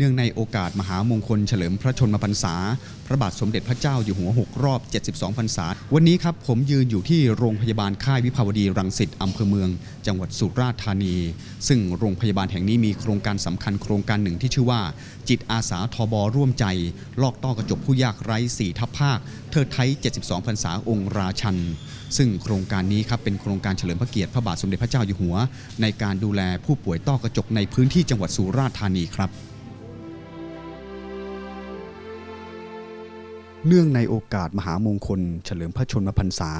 เนื่องในโอกาสมหามงคลเฉลิมพระชนมพรรษา พระบาทสมเด็จพระเจ้าอยู่หัว 6 รอบ 72 พรรษา วันนี้ครับผมยืนอยู่ที่โรงพยาบาลค่ายวิภาวดีรังสิตอำเภอเมือง จังหวัดสุราษฎร์ธานี ซึ่งโรงพยาบาลแห่งนี้มีโครงการสำคัญโครงการหนึ่งที่ชื่อว่า จิตอาสาทบร่วมใจ ลอกต้อกระจกผู้ยากไร้สี่ทับภาค เทิดไทย 72 พรรษาองค์ราชัน ซึ่งโครงการนี้ครับเป็นโครงการเฉลิมพระเกียรติพระบาทสมเด็จพระเจ้าอยู่หัว ในการดูแลผู้ป่วยต้อกระจกในพื้นที่จังหวัดสุราษฎร์ธานีครับ เนื่องในโอกาสมหามงคล เฉลิมพระชนมพรรษา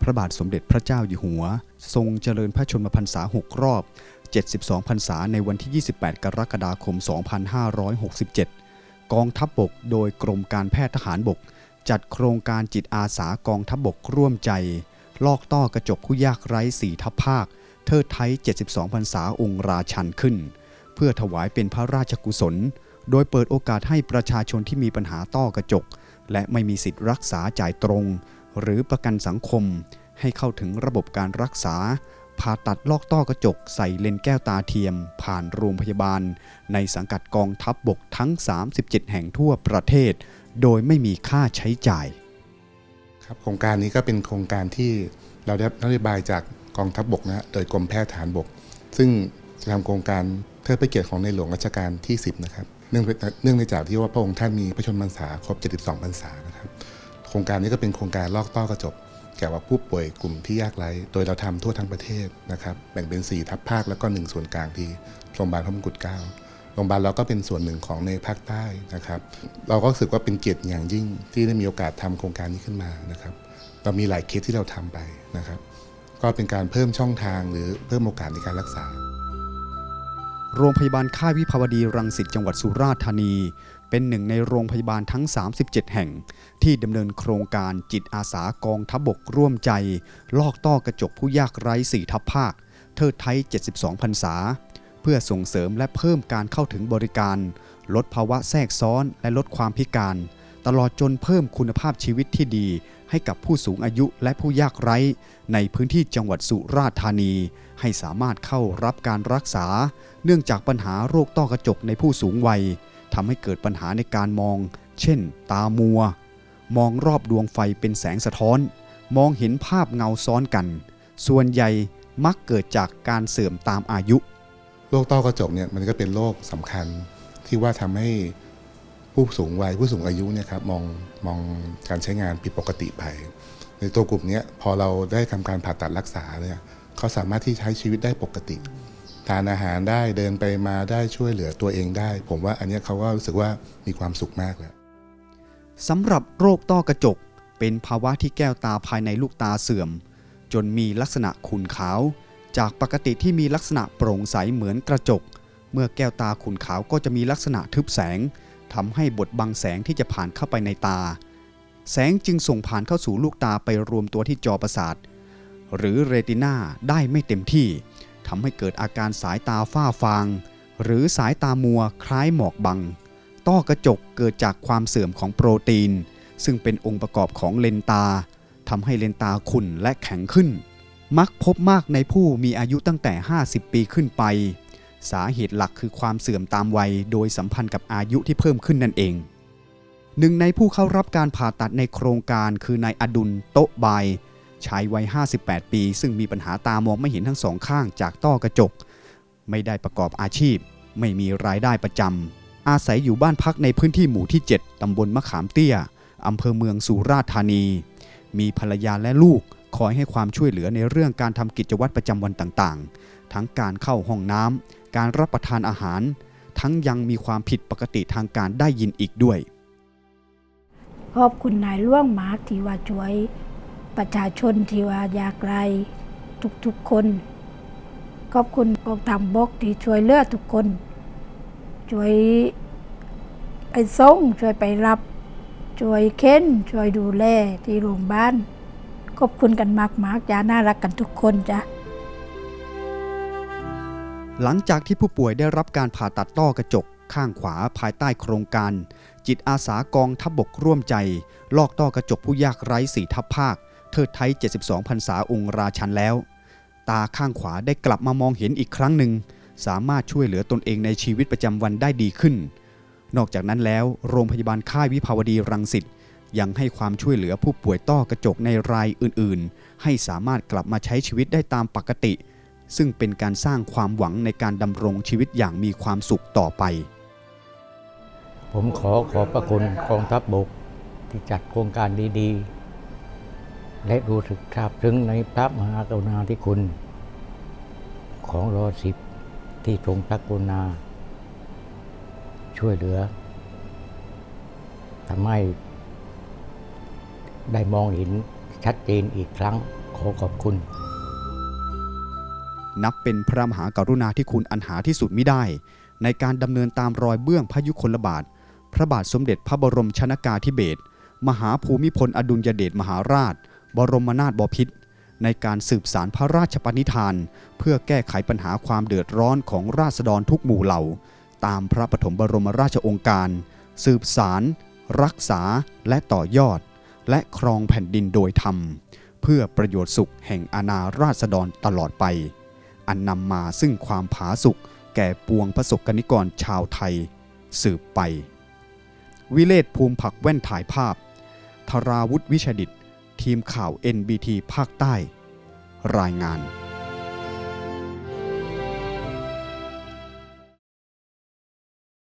พระบาทสมเด็จพระเจ้าอยู่หัว ทรงเจริญพระชนมพรรษา 6 รอบ 72 พรรษาในวันที่ 28 กรกฎาคม 2567 กองทัพบบกโดยกรมการแพทย์ทหารบก จัดโครงการจิตอาสากองทัพบบกร่วมใจ ลอกต้อกระจกผู้ยากไร้สี่ทัพภาค เทิดไทย 72 พรรษาองค์ราชันขึ้น เพื่อถวายเป็นพระราชกุศล โดยเปิดโอกาสให้ประชาชนที่มีปัญหาต้อกระจก และไม่มีสิทธิ์รักษาจ่ายตรง หรือประกันสังคม ให้เข้าถึงระบบการรักษา ผ่าตัดลอกต้อกระจกใส่เลนแก้วตาเทียม ผ่านโรงพยาบาล ในสังกัดกองทัพบบกทั้ง 37 แห่งทั่วประเทศ โดยไม่มีค่าใช้จ่าย ครับโครงการนี้ก็เป็นโครงการที่เราได้นโยบายจากกองทัพบกนะฮะโดยกรมแพทย์ฐานบก ซึ่งจะทำโครงการเทิดพระเกียรติของในหลวงรัชกาลที่ 10 นะครับ เนื่องเนื่องในจากที่ว่าพระองค์ท่านมีพระชนมพรรษาครบ 72พรรษานะครับ โครงการนี้ก็เป็นโครงการลอกต้อกระจกแก่ว่าผู้ป่วยกลุ่มที่ยากไร้โดยเราทำทั่วทั้งประเทศนะครับแบ่งเป็น4ทับภาคแล้วก็1ส่วนกลางที่โรงพยาบาลพระมงกุฎเกล้าโรงพยาบาลเราก็เป็นส่วนหนึ่งของในภาคใต้นะครับ เราก็รู้สึกว่าเป็นเกียรติอย่างยิ่งที่ได้มีโอกาสทำโครงการนี้ขึ้นมานะครับเรามีหลายเคสที่เราทำไปนะครับ ก็เป็นการเพิ่มช่องทางหรือเพิ่มโอกาสในการรักษา โรงพยาบาลค่ายวิภาวดีรังสิตจังหวัดสุราษฎร์ธานี เป็นหนึ่งในโรงพยาบาลทั้ง 37 แห่ง ที่ดำเนินโครงการจิตอาสากองทัพบบกร่วมใจ ลอกต้อกระจกผู้ยากไร้สี่ทับภาค เทิดไทย 72พรรษา เพื่อส่งเสริมและเพิ่มการเข้าถึงบริการ ลดภาวะแทรกซ้อนและลดความพิการ ตลอดจนเพิ่มคุณภาพชีวิตที่ดี ให้กับผู้สูงอายุและผู้ยากไร้ ในพื้นที่จังหวัดสุราษฎร์ธานี ให้สามารถเข้ารับการรักษา เนื่องจากปัญหาโรคต้อกระจกในผู้สูงวัยทำให้เกิดปัญหาในการมอง เช่น ตามัว มองรอบดวงไฟเป็นแสงสะท้อน มองเห็นภาพเงาซ้อนกัน ส่วนใหญ่มักเกิดจากการเสื่อมตามอายุ โรคต้อกระจกเนี่ยมันก็เป็นโรคสำคัญที่ว่าทำให้ผู้สูงวัยผู้สูงอายุเนี่ยครับมองมองการใช้งานผิดปกติไป ในตัวกลุ่มนี้พอเราได้ทำการผ่าตัดรักษาเนี่ย เขาสามารถที่ใช้ชีวิตได้ปกติ ทานอาหารได้เดินไปมาได้ช่วยเหลือตัวเองได้ ผมว่าอันนี้เขาก็รู้สึกว่ามีความสุขมากแล้วสำหรับโรคต้อกระจก เป็นภาวะที่แก้วตาภายในลูกตาเสื่อม จนมีลักษณะขุ่นขาว จากปกติที่มีลักษณะโปร่งใสเหมือนกระจก เมื่อแก้วตาขุ่นขาวก็จะมีลักษณะทึบแสงทำให้บดบังแสงที่จะผ่านเข้าไปในตา แสงจึงส่งผ่านเข้าสู่ลูกตาไปรวมตัวที่จอประสาท หรือเรตินาได้ไม่เต็มที่ทำให้เกิดอาการสายตาฝ้าฟาง หรือสายตามัวคล้ายหมอกบัง ต้อกระจกเกิดจากความเสื่อมของโปรตีน ซึ่งเป็นองค์ประกอบของเลนตาทำให้เลนตาขุ่นและแข็งขึ้น มักพบมากในผู้มีอายุตั้งแต่ 50 ปีขึ้นไป สาเหตุหลักคือความเสื่อมตามวัย โดยสัมพันธ์กับอายุที่เพิ่มขึ้นนั่นเองหนึ่งในผู้เข้ารับการผ่าตัดในโครงการคือนายอดุลโต๊ะบาย ชายวัย 58 ปี ซึ่งมีปัญหาตามองไม่เห็นทั้งสองข้างจากต้อกระจก ไม่ได้ประกอบอาชีพ ไม่มีรายได้ประจำ อาศัยอยู่บ้านพักในพื้นที่หมู่ที่ 7 ตำบลมะขามเตี้ย อำเภอเมืองสุราษฎร์ธานี มีภรรยาและลูกคอยให้ความช่วยเหลือในเรื่องการทำกิจวัตรประจำวันต่างๆ ทั้งการเข้าห้องน้ำ การรับประทานอาหาร ทั้งยังมีความผิดปกติทางการได้ยินอีกด้วย ขอบคุณนายล่วงมากที่ว่าช่วย ประชาชนที่ว่ายากไร้ทุกๆคน ขอบคุณกองทัพบกที่ช่วยเหลือทุกคน ช่วยไปส่งช่วยไปรับ ช่วยเค้น ช่วยดูแลที่โรงพยาบาลขอบคุณกันมากๆจ้าน่ารักกันทุกคนจ้ะหลังจากที่ผู้ป่วยได้รับการผ่าตัดต้อกระจกข้างขวาภายใต้โครงการ จิตอาสากองทัพบบกร่วมใจ ลอกต้อกระจกผู้ยากไร้สี่ทับภาค เทิดไทย 72พรรษาองค์ราชันแล้ว ตาข้างขวาได้กลับมามองเห็นอีกครั้งหนึ่ง สามารถช่วยเหลือตนเองในชีวิตประจำวันได้ดีขึ้น นอกจากนั้นแล้วโรงพยาบาลค่ายวิภาวดีรังสิตยังให้ความช่วยเหลือผู้ป่วยต้อกระจกในรายอื่นๆ ให้สามารถกลับมาใช้ชีวิตได้ตามปกติ ซึ่งเป็นการสร้างความหวังในการดำรงชีวิตอย่างมีความสุขต่อไป ผมขอขอบพระคุณกองทัพบบกที่จัดโครงการดีๆ และรู้สึกซาบซึ้งในพระมหากรุณาธิคุณ ของรอสิบที่ทรงพระกรุณา ช่วยเหลือทำให้ได้มองเห็นชัดเจนอีกครั้งขอขอบคุณ นับเป็นพระมหากรุณาธิคุณอันหาที่สุดมิได้ ในการดำเนินตามรอยเบื้องพระยุคลบาท พระบาทสมเด็จพระบรมชนากาธิเบศรมหาภูมิพลอดุลยเดชมหาราช บรมนาถบพิตรในการสืบสารพระราชปณิธาน เพื่อแก้ไขปัญหาความเดือดร้อนของราษฎรทุกหมู่เหล่า ตามพระปฐมบรมราชองค์การ สืบสารรักษาและต่อยอด และครองแผ่นดินโดยธรรม เพื่อประโยชน์สุขแห่งอาณาราษฎรตลอดไป อันนำมาซึ่งความผาสุกแก่ปวงประสบกนิกรชาวไทย สืบไป วิเลศภูมิผักแว่นถ่ายภาพ ธราวุฒิวิชดิต ทีมข่าว NBT ภาคใต้ รายงาน